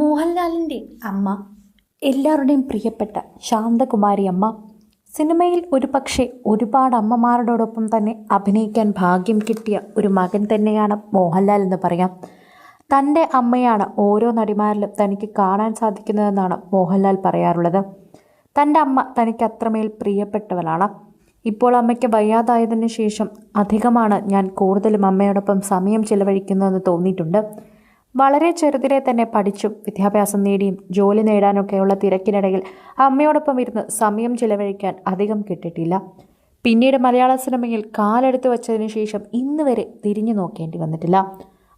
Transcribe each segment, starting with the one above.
മോഹൻലാലിന്റെ അമ്മ എല്ലാവരുടെയും പ്രിയപ്പെട്ട ശാന്തകുമാരി അമ്മ. സിനിമയിൽ ഒരു പക്ഷേ ഒരുപാട് അമ്മമാരോടൊപ്പം തന്നെ അഭിനയിക്കാൻ ഭാഗ്യം കിട്ടിയ ഒരു മകൻ തന്നെയാണ് മോഹൻലാൽ എന്ന് പറയാം. തന്റെ അമ്മയാണ് ഓരോ നടിമാരിലും തനിക്ക് കാണാൻ സാധിക്കുന്നതെന്നാണ് മോഹൻലാൽ പറയാറുള്ളത്. തന്റെ അമ്മ തനിക്ക് അത്രമേൽ പ്രിയപ്പെട്ടവളാണ്. ഇപ്പോൾ അമ്മയ്ക്ക് വയ്യാതായതിനു ശേഷം അധികമാണ് ഞാൻ കൂടുതലും അമ്മയോടൊപ്പം സമയം ചിലവഴിക്കുന്നതെന്ന് തോന്നിയിട്ടുണ്ട്. വളരെ ചെറുതിലെ തന്നെ പഠിച്ചും വിദ്യാഭ്യാസം നേടിയും ജോലി നേടാനൊക്കെയുള്ള തിരക്കിനിടയിൽ അമ്മയോടൊപ്പം ഇരുന്ന് സമയം ചിലവഴിക്കാൻ അധികം കിട്ടിയിട്ടില്ല. പിന്നീട് മലയാള സിനിമയിൽ കാലെടുത്ത് വച്ചതിന് ശേഷം ഇന്ന് വരെ തിരിഞ്ഞു നോക്കേണ്ടി വന്നിട്ടില്ല.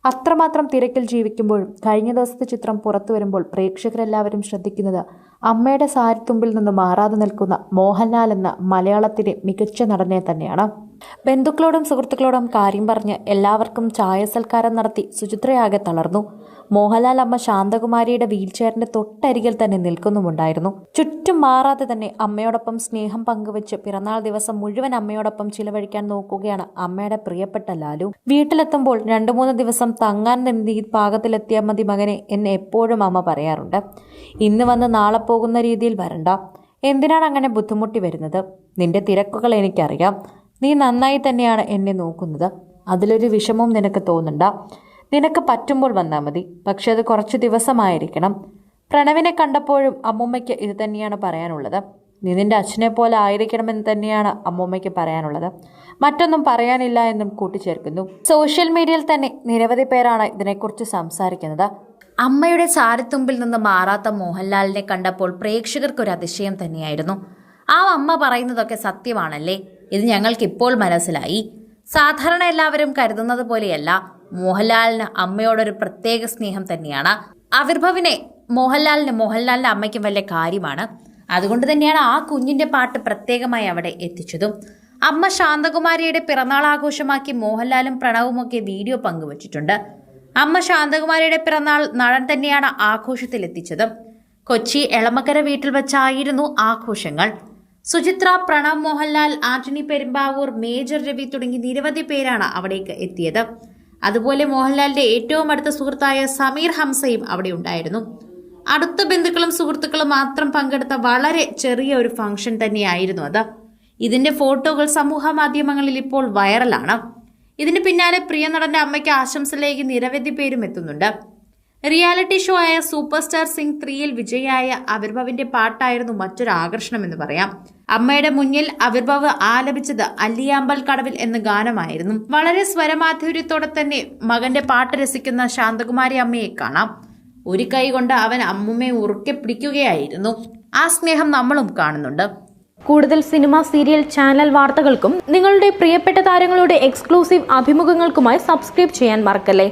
അത്രമാത്രം തിരക്കിൽ ജീവിക്കുമ്പോഴും കഴിഞ്ഞ ദിവസത്തെ ചിത്രം പുറത്തു വരുമ്പോൾ പ്രേക്ഷകരെല്ലാവരും ശ്രദ്ധിക്കുന്നത് അമ്മയുടെ സാരിത്തുമ്പിൽ നിന്ന് മാറാതെ നിൽക്കുന്ന മോഹൻലാൽ എന്ന മലയാളത്തിലെ മികച്ച നടനെ തന്നെയാണ്. ബന്ധുക്കളോടും സുഹൃത്തുക്കളോടും കാര്യം പറഞ്ഞ് എല്ലാവർക്കും ചായ സൽക്കാരം നടത്തി സുചിത്രയാകെ തളർന്നു. മോഹൻലാൽ അമ്മ ശാന്തകുമാരിയുടെ വീൽചെയറിന്റെ തൊട്ടരികിൽ തന്നെ നിൽക്കുന്നുമുണ്ടായിരുന്നു. ചുറ്റും മാറാതെ തന്നെ അമ്മയോടൊപ്പം സ്നേഹം പങ്കുവെച്ച് പിറന്നാൾ ദിവസം മുഴുവൻ അമ്മയോടൊപ്പം ചിലവഴിക്കാൻ നോക്കുകയാണ് അമ്മയുടെ പ്രിയപ്പെട്ട ലാലു. വീട്ടിലെത്തുമ്പോൾ രണ്ടു മൂന്ന് ദിവസം തങ്ങാൻ നിന്ന് ഈ പാകത്തിലെത്തിയാൽ മതി മകനെ എന്ന് എപ്പോഴും അമ്മ പറയാറുണ്ട്. ഇന്ന് വന്ന് നാളെ പോകുന്ന രീതിയിൽ വരണ്ട. എന്തിനാണ് അങ്ങനെ ബുദ്ധിമുട്ടി വരുന്നത്? നിന്റെ തിരക്കുകൾ എനിക്കറിയാം. നീ നന്നായി തന്നെയാണ് എന്നെ നോക്കുന്നത്. അതിലൊരു വിഷമവും നിനക്ക് തോന്നണ്ട. നിനക്ക് പറ്റുമ്പോൾ വന്നാൽ മതി. പക്ഷെ അത് കുറച്ച് ദിവസമായിരിക്കണം. പ്രണവിനെ കണ്ടപ്പോഴും അമ്മൂമ്മയ്ക്ക് ഇത് തന്നെയാണ് പറയാനുള്ളത്. നീ നിന്റെ അച്ഛനെ പോലെ ആയിരിക്കണമെന്ന് തന്നെയാണ് അമ്മൂമ്മയ്ക്ക് പറയാനുള്ളത്. മറ്റൊന്നും പറയാനില്ല എന്നും കൂട്ടിച്ചേർക്കുന്നു. സോഷ്യൽ മീഡിയയിൽ തന്നെ നിരവധി പേരാണ് ഇതിനെക്കുറിച്ച് സംസാരിക്കുന്നത്. അമ്മയുടെ സാരത്തുമ്പിൽ നിന്ന് മാറാത്ത മോഹൻലാലിനെ കണ്ടപ്പോൾ പ്രേക്ഷകർക്കൊരു അതിശയം തന്നെയായിരുന്നു. ആ അമ്മ പറയുന്നതൊക്കെ സത്യമാണല്ലേ? ഇത് ഞങ്ങൾക്ക് ഇപ്പോൾ മനസ്സിലായി. സാധാരണ എല്ലാവരും കരുതുന്നത് പോലെയല്ല മോഹൻലാലിന് അമ്മയോടൊരു പ്രത്യേക സ്നേഹം തന്നെയാണ്. ആവിർഭവിനെ മോഹൻലാലിന് മോഹൻലാലിന്റെ അമ്മയ്ക്കും വലിയ കാര്യമാണ്. അതുകൊണ്ട് തന്നെയാണ് ആ കുഞ്ഞിന്റെ പാട്ട് പ്രത്യേകമായി അവിടെ എത്തിച്ചതും. അമ്മ ശാന്തകുമാരിയുടെ പിറന്നാൾ ആഘോഷമാക്കി മോഹൻലാലും പ്രണവുമൊക്കെ വീഡിയോ പങ്കുവച്ചിട്ടുണ്ട്. അമ്മ ശാന്തകുമാരിയുടെ പിറന്നാൾ നടൻ തന്നെയാണ് ആഘോഷത്തിൽ കൊച്ചി എളമക്കര വീട്ടിൽ വെച്ചായിരുന്നു ആഘോഷങ്ങൾ. സുചിത്ര പ്രണവ് മോഹൻലാൽ ആന്റണി പെരുമ്പാവൂർ മേജർ രവി തുടങ്ങി നിരവധി പേരാണ് അവിടേക്ക് എത്തിയത്. അതുപോലെ മോഹൻലാലിന്റെ ഏറ്റവും അടുത്ത സുഹൃത്തായ സമീർ ഹംസയും അവിടെ ഉണ്ടായിരുന്നു. അടുത്ത ബന്ധുക്കളും സുഹൃത്തുക്കളും മാത്രം പങ്കെടുത്ത വളരെ ചെറിയ ഒരു ഫംഗ്ഷൻ തന്നെയായിരുന്നു അത്. ഇതിന്റെ ഫോട്ടോകൾ സമൂഹ മാധ്യമങ്ങളിൽ ഇപ്പോൾ വൈറലാണ്. ഇതിന് പിന്നാലെ പ്രിയ നടന്റെ അമ്മയ്ക്ക് ആശംസയിലേക്ക് നിരവധി പേരും എത്തുന്നുണ്ട്. റിയാലിറ്റി ഷോ ആയ സൂപ്പർ സ്റ്റാർ സിംഗ് ത്രീയിൽ വിജയായ അവിർഭവിന്റെ പാട്ടായിരുന്നു മറ്റൊരു ആകർഷണം എന്ന് പറയാം. അമ്മയുടെ മുന്നിൽ അവിർഭവ് ആലപിച്ചത് അല്ലിയാമ്പൽ കടവിൽ എന്ന ഗാനമായിരുന്നു. വളരെ സ്വരമാധുര്യത്തോടെ തന്നെ മകന്റെ പാട്ട് രസിക്കുന്ന ശാന്തകുമാരി അമ്മയെ കാണാം. ഒരു കൈ കൊണ്ട് അവൻ അമ്മുമ്മയെ ഉറുക്കെ പിടിക്കുകയായിരുന്നു. ആ സ്നേഹം നമ്മളും കാണുന്നുണ്ട്. കൂടുതൽ സിനിമ സീരിയൽ ചാനൽ വാർത്തകൾക്കും നിങ്ങളുടെ പ്രിയപ്പെട്ട താരങ്ങളുടെ എക്സ്ക്ലൂസീവ് അഭിമുഖങ്ങൾക്കുമായി സബ്സ്ക്രൈബ് ചെയ്യാൻ മറക്കല്ലേ?